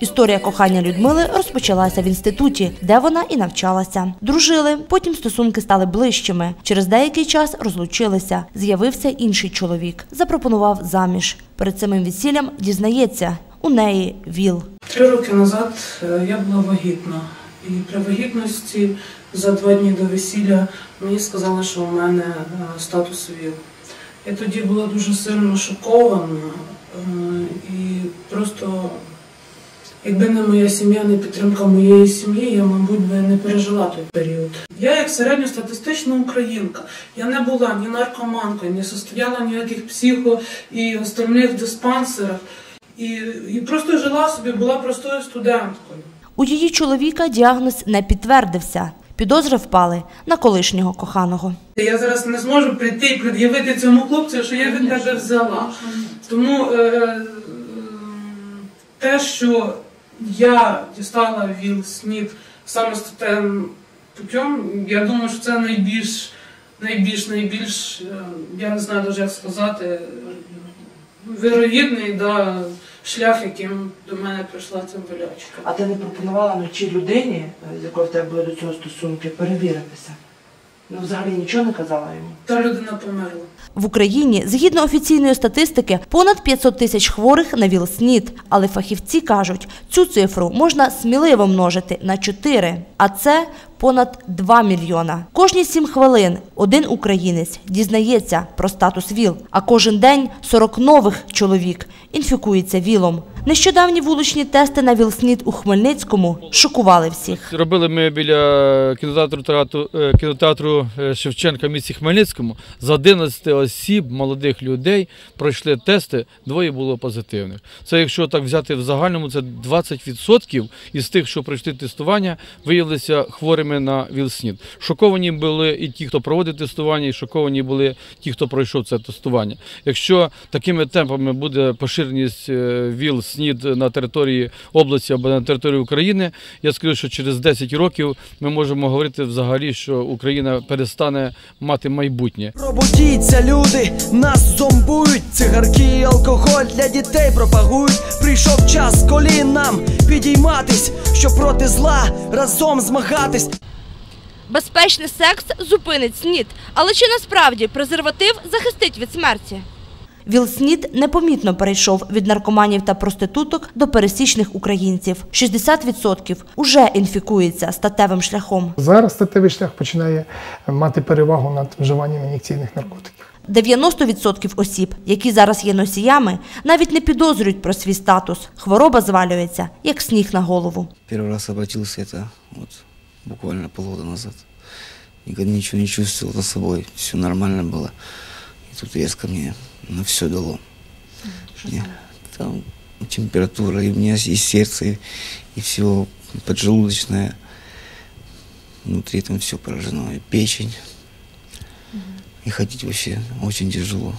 Історія кохання Людмили розпочалася в інституті, де вона і навчалася. Дружили, потім стосунки стали ближчими. Через деякий час розлучилися. З'явився інший чоловік, запропонував заміж. Перед самим весіллям дізнається, у неї ВІЛ. Три роки назад е, я була вагітна. І при вагітності за два дні до весілля мені сказали, що у мене е, статус ВІЛ. Я тоді була дуже сильно шокована е, і просто, якби не моя сім'я, не підтримка моєї сім'ї, я, мабуть, би не пережила той період. Я як середньостатистична українка, я не була ні наркоманкою, не состояла ніяких психо і остальних диспансерах. І, і просто жила собі, була простою студенткою. У її чоловіка діагноз не підтвердився. Підозри впали на колишнього коханого. Я зараз не зможу прийти і пред'явити цьому хлопцю, що я від тебе взяла. Тому е, е, те, що я дістала ВІЛ СНІД саме статевим путем, я думаю, що це найбільш, найбільш, найбільш, е, я не знаю навіть як сказати, е, вирогідний да, шлях, яким до мене прийшла ця болячка. А ти не пропонувала вночі людині, з якою в тебе були до цього стосунки, перевіритися? Ну, взагалі нічого не казала йому. Та людина померла. В Україні, згідно офіційної статистики, понад 500 тисяч хворих на ВІЛ-СНІД. Але фахівці кажуть, цю цифру можна сміливо множити на 4, а це понад 2 мільйона. Кожні 7 хвилин один українець дізнається про статус ВІЛ, а кожен день 40 нових чоловік інфікується ВІЛом. Нещодавні вуличні тести на ВІЛ-СНІД у Хмельницькому шокували всіх. Робили ми біля кінотеатру театру, е, кінотеатру е, Шевченка в місті Хмельницькому. З 11 осіб, молодих людей, пройшли тести, двоє було позитивних. Це якщо так взяти в загальному, це 20% із тих, що пройшли тестування, виявилися хворими на ВІЛ-СНІД. Шоковані були і ті, хто проводить тестування, і шоковані були ті, хто пройшов це тестування. Якщо такими темпами буде поширеність е, ВІЛ СНІД на території області або на території України, я скажу, що через 10 років ми можемо говорити взагалі, що Україна перестане мати майбутнє. Пробудіться, люди, нас зомбують, цигарки і алкоголь для дітей пропагують. Прийшов час колінам підійматись, щоб проти зла разом змагатись. Безпечний секс зупинить СНІД. Але чи насправді презерватив захистить від смерті? ВІЛ-СНІД непомітно перейшов від наркоманів та проституток до пересічних українців. 60% уже інфікується статевим шляхом. Зараз статевий шлях починає мати перевагу над вживанням ін'єкційних наркотиків. 90% осіб, які зараз є носіями, навіть не підозрюють про свій статус. Хвороба звалюється, як сніг на голову. Первый раз обратился это вот буквально полгода назад. Никогда ничего не чувствовал за собой, все нормально было. И тут резко мне на все дало. Я- Там температура, и у меня и сердце, и, и все поджелудочное. Внутри там все поражено, и печень. И ходить вообще очень тяжело.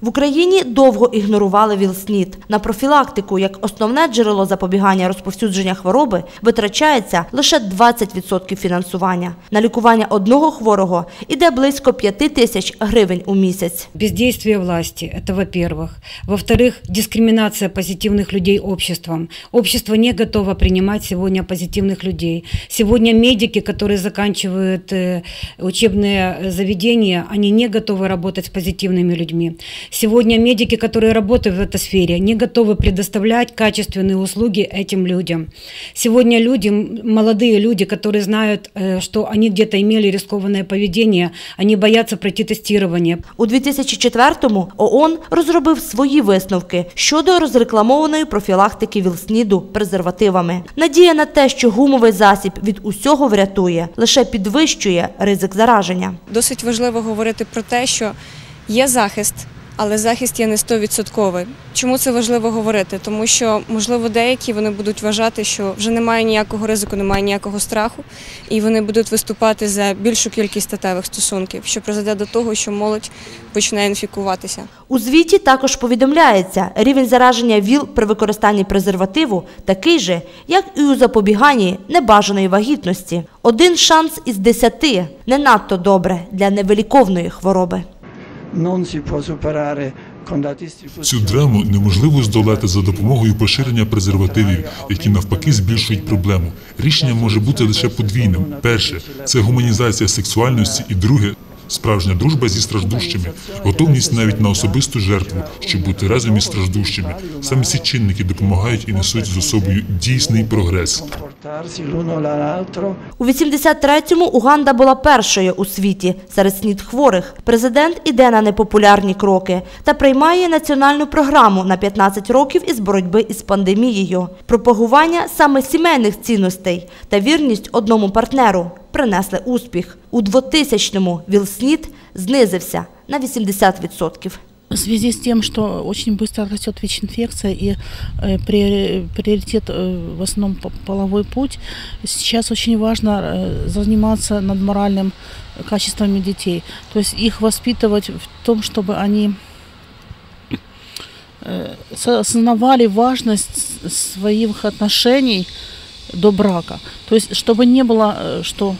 В Україні довго ігнорували ВІЛ-СНІД. На профілактику, як основне джерело запобігання розповсюдження хвороби, витрачається лише 20% фінансування. На лікування одного хворого іде близько 5 тисяч гривень у місяць. Бездействие власти, это во-первых. Во-вторых, дискриминация позитивных людей обществом. Общество не готово принимать сегодня позитивных людей. Сегодня медики, которые заканчивают э, учебные э, заведения, они не готовы работать с позитивными людьми. Сегодня медики, которые работают в этой сфере, не готовы предоставлять качественные услуги этим людям. Сегодня люди, м, молодые люди, которые знают, э, что они где-то имели рискованное поведение, они боятся пройти тестирование, У 2004-му ООН розробив свої висновки щодо розрекламованої профілактики ВІЛ-СНІДу презервативами. Надія на те, що гумовий засіб від усього врятує, лише підвищує ризик зараження. Досить важливо говорити про те, що є захист, але захист є не 100%. Чому це важливо говорити? Тому що, можливо, деякі вони будуть вважати, що вже немає ніякого ризику, немає ніякого страху, і вони будуть виступати за більшу кількість статевих стосунків, що призведе до того, що молодь почне інфікуватися. У звіті також повідомляється, рівень зараження ВІЛ при використанні презервативу такий же, як і у запобіганні небажаної вагітності. Один шанс із десяти не надто добре для невиліковної хвороби. Цю драму неможливо здолати за допомогою поширення презервативів, які навпаки збільшують проблему. Рішення може бути лише подвійним: перше це гуманізація сексуальності, і друге справжня дружба зі страждущими, готовність навіть на особисту жертву, щоб бути разом із страждущими. Саме ці чинники допомагають і несуть з собою дійсний прогрес. У 83-му Уганда була першою у світі серед снід хворих. Президент іде на непопулярні кроки та приймає національну програму на 15 років із боротьби із пандемією. Пропагування саме сімейних цінностей та вірність одному партнеру принесли успіх. У 2000-му ВІЛ-СНІД знизився на 80%. В связи с тем, что очень быстро растет ВИЧ-инфекция и э, приори- приоритет э, в основном по- половой путь, сейчас очень важно э, заниматься над моральным качествами детей. То есть их воспитывать в том, чтобы они э, со- осознавали важность своих отношений до брака. То есть чтобы не было, э, что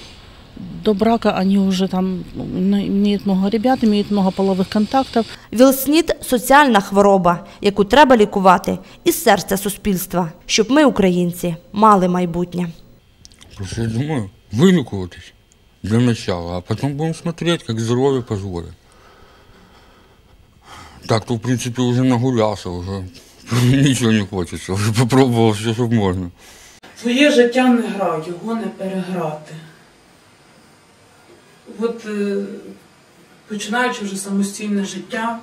до брака они уже там ну, имеют много ребят, имеют много половых контактов, ВІЛ-СНІД – соціальна хвороба, яку треба лікувати із серця суспільства, щоб ми, українці, мали майбутнє. Просто я думаю, вылечивайтесь для начала, а потом будем смотреть, как здоровье позволит. Так-то, в принципе, уже нагулялся, уже ничего не хочется, уже попробовал все, что можно. Твоє життя не гра, його не переграти. От е, починаючи вже самостійне життя,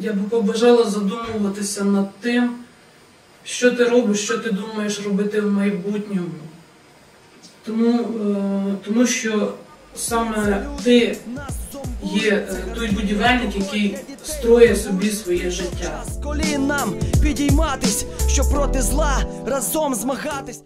я би побажала задумуватися над тим, що ти робиш, що ти думаєш робити в майбутньому. Тому, е, тому що саме ти є е, той будівельник, який строє собі своє життя. З колін нам підійматись, щоб проти зла разом змагатись.